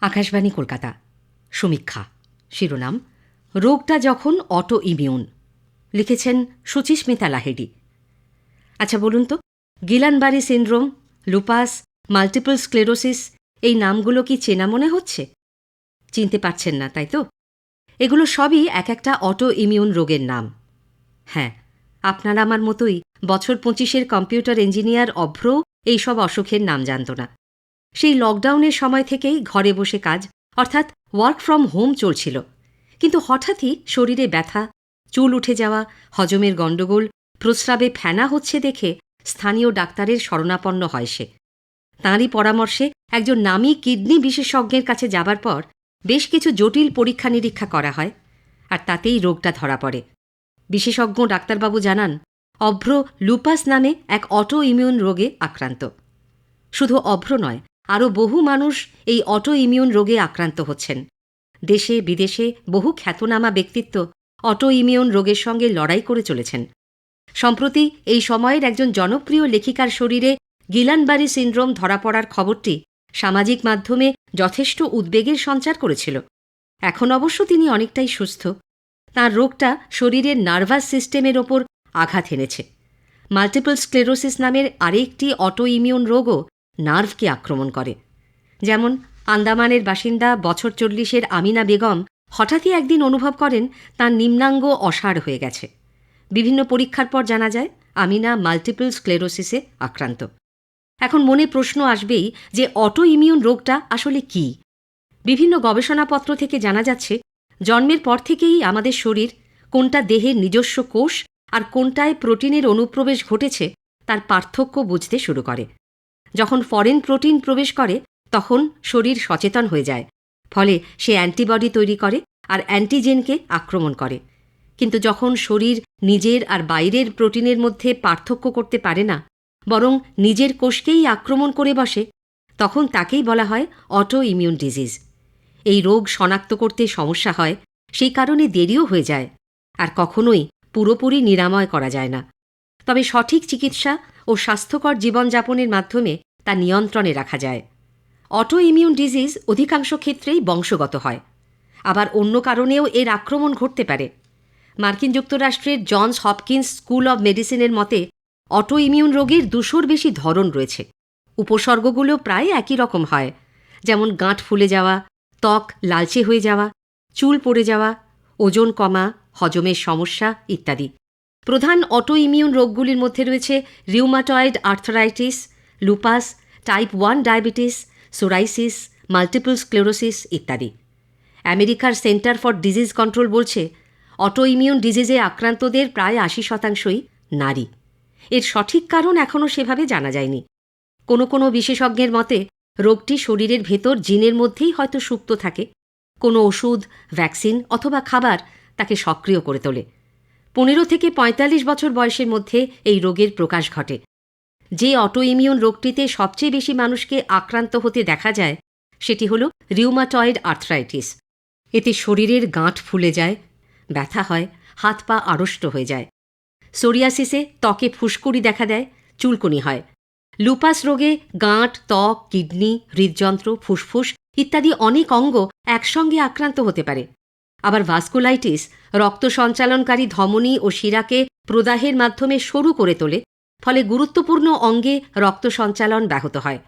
আকাশবাণী কলকাতা। সমীক্ষা। শিরোনাম, রোগটা যখন অটো ইমিউন লিখেছেন সুচিস্মিতা লাহেডি। আচ্ছা বলুন তো, Guillain Barre syndrome, lupus multiple sclerosis এই নামগুলো কি চেনা মনে হচ্ছে? চিনতে পারছেন না, তাই তো? এগুলো সবই এক একটা অটো ইমিউন রোগের নাম। হ্যাঁ আপনারা আমার মতোই বছর পঁচিশের কম্পিউটার ইঞ্জিনিয়ার অভ্র, এইসব অসুখের নাম জানত না। সেই লকডাউনের সময় থেকেই ঘরে বসে কাজ, অর্থাৎ ওয়ার্ক ফ্রম হোম চলছিল। কিন্তু হঠাৎই শরীরে ব্যথা, চুল উঠে যাওয়া, হজমের গণ্ডগোল, প্রস্রাবে ফেনা হচ্ছে দেখে স্থানীয় ডাক্তারের শরণাপন্ন হয় সে। তাঁরই পরামর্শে একজন নামী কিডনি বিশেষজ্ঞের কাছে যাবার পর বেশ কিছু জটিল পরীক্ষা নিরীক্ষা করা হয় আর তাতেই রোগটা ধরা পড়ে। বিশেষজ্ঞ ডাক্তারবাবু জানান, অভ্র লুপাস নামে এক অটো ইমিউন রোগে আক্রান্ত। শুধু অভ্র নয় আরও বহু মানুষ এই অটো ইমিউন রোগে আক্রান্ত হচ্ছেন। দেশে, বিদেশে বহু খ্যাতনামা ব্যক্তিত্ব অটো ইমিউন রোগের সঙ্গে লড়াই করে চলেছেন। সম্প্রতি এই সময়ের একজন জনপ্রিয় লেখিকার শরীরে গিলানবারি সিন্ড্রোম ধরা পড়ার খবরটি সামাজিক মাধ্যমে যথেষ্ট উদ্বেগের সঞ্চার করেছিল। এখন অবশ্য তিনি অনেকটাই সুস্থ। তার রোগটা শরীরের নার্ভাস সিস্টেমের ওপর আঘাত এনেছে। মাল্টিপল স্ক্লেরোসিস নামের আরেকটি অটো ইমিউন রোগও নার্ভকে আক্রমণ করে। যেমন, আন্দামানের বাসিন্দা বছর চল্লিশের আমিনা বেগম হঠাৎই একদিন অনুভব করেন তার নিম্নাঙ্গ অসাড় হয়ে গেছে। বিভিন্ন পরীক্ষার পর জানা যায়, আমিনা মাল্টিপল স্ক্লেরোসিসে আক্রান্ত। এখন মনে প্রশ্ন আসবেই যে অটো ইমিউন রোগটা আসলে কি? বিভিন্ন গবেষণাপত্র থেকে জানা যাচ্ছে, জন্মের পর থেকেই আমাদের শরীর কোনটা দেহের নিজস্ব কোষ আর কোনটায় প্রোটিনের অনুপ্রবেশ ঘটেছে তার পার্থক্য বুঝতে শুরু করে। যখন ফরেন প্রোটিন প্রবেশ করে, তখন শরীর সচেতন হয়ে যায়। ফলে সে অ্যান্টিবডি তৈরি করে আর অ্যান্টিজেনকে আক্রমণ করে। কিন্তু যখন শরীর নিজের আর বাইরের প্রোটিনের মধ্যে পার্থক্য করতে পারে না, বরং নিজের কোষকেই আক্রমণ করে বসে, তখন তাকেই বলা হয় অটো ইমিউন ডিজিজ। এই রোগ শনাক্ত করতে সমস্যা হয়, সেই কারণে দেরিও হয়ে যায়। আর কখনোই পুরোপুরি নিরাময় করা যায় না। তবে সঠিক চিকিৎসা ও স্বাস্থ্যকর জীবনযাপনের মাধ্যমে তা নিয়ন্ত্রণে রাখা যায়। অটো ইমিউন ডিজিজ অধিকাংশ ক্ষেত্রেই বংশগত হয়। আবার অন্য কারণেও এর আক্রমণ ঘটতে পারে। মার্কিন যুক্তরাষ্ট্রের জনস হপকিন্স স্কুল অব মেডিসিনের মতে অটো ইমিউন রোগের দুশোর বেশি ধরন রয়েছে। উপসর্গগুলো প্রায় একই রকম হয়। যেমন গাঁট ফুলে যাওয়া, ত্বক লালচে হয়ে যাওয়া, চুল পড়ে যাওয়া, ওজন কমা, হজমের সমস্যা ইত্যাদি। প্রধান অটো ইমিউন রোগগুলির মধ্যে রয়েছে rheumatoid arthritis lupus type one diabetes psoriasis multiple sclerosis ইত্যাদি। আমেরিকার সেন্টার ফর ডিজিজ কন্ট্রোল বলছে অটো ইমিউন ডিজিজে আক্রান্তদের প্রায় আশি শতাংশই নারী। এর সঠিক কারণ এখনও সেভাবে জানা যায়নি। কোনো কোনো বিশেষজ্ঞের মতে, রোগটি শরীরের ভেতর জিনের মধ্যেই হয়তো সুপ্ত থাকে। কোনো ওষুধ, ভ্যাকসিন অথবা খাবার তাকে সক্রিয় করে তোলে। পনেরো থেকে পঁয়তাল্লিশ বছর বয়সের মধ্যে এই রোগের প্রকাশ ঘটে। যে অটো ইমিউন রোগটিতে সবচেয়ে বেশি মানুষকে আক্রান্ত হতে দেখা যায়, সেটি হল রিউমাটয়েড আর্থ্রাইটিস এতে শরীরের গাঁট ফুলে যায়, ব্যথা হয়, হাত পা আড়ষ্ট হয়ে যায়। সোরিয়াসিসে ত্বকে ফুসকুড়ি দেখা দেয়, চুলকুনি হয়। লুপাস রোগে গাঁট, ত্বক, কিডনি, হৃদযন্ত্র, ফুসফুস ইত্যাদি অনেক অঙ্গ একসঙ্গে আক্রান্ত হতে পারে। আবার ভাস্কুলাইটিস, রক্ত সঞ্চালনকারী ধমনী ও শিরাকে প্রদাহের মাধ্যমে সরু করে তোলে, ফলে গুরুত্বপূর্ণ অঙ্গে রক্ত সঞ্চালন ব্যাহত হয়।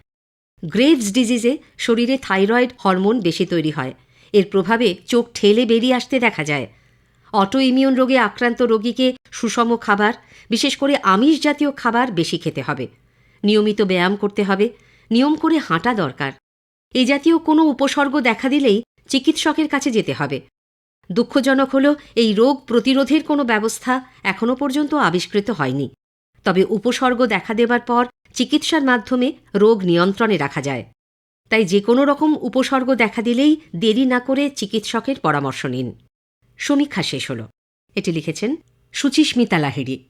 গ্রেভস ডিজিজে শরীরে থাইরয়েড হরমোন বেশি তৈরি হয়। এর প্রভাবে চোখ ঠেলে বেরিয়ে আসতে দেখা যায়। অটো ইমিউন রোগে আক্রান্ত রোগীকে সুষম খাবার, বিশেষ করে আমিষ জাতীয় খাবার বেশি খেতে হবে। নিয়মিত ব্যায়াম করতে হবে। নিয়ম করে হাঁটা দরকার। এ জাতীয় কোনো উপসর্গ দেখা দিলেই চিকিৎসকের কাছে যেতে হবে। দুঃখজনক হল, এই রোগ প্রতিরোধের কোনো ব্যবস্থা এখনও পর্যন্ত আবিষ্কৃত হয়নি। তবে উপসর্গ দেখা দেবার পর চিকিৎসার মাধ্যমে রোগ নিয়ন্ত্রণে রাখা যায়। তাই যে কোনো রকম উপসর্গ দেখা দিলেই দেরি না করে চিকিৎসকের পরামর্শ নিন। সমীক্ষা শেষ হল। এটি লিখেছেন সুচিস্মিতা লাহিড়ি।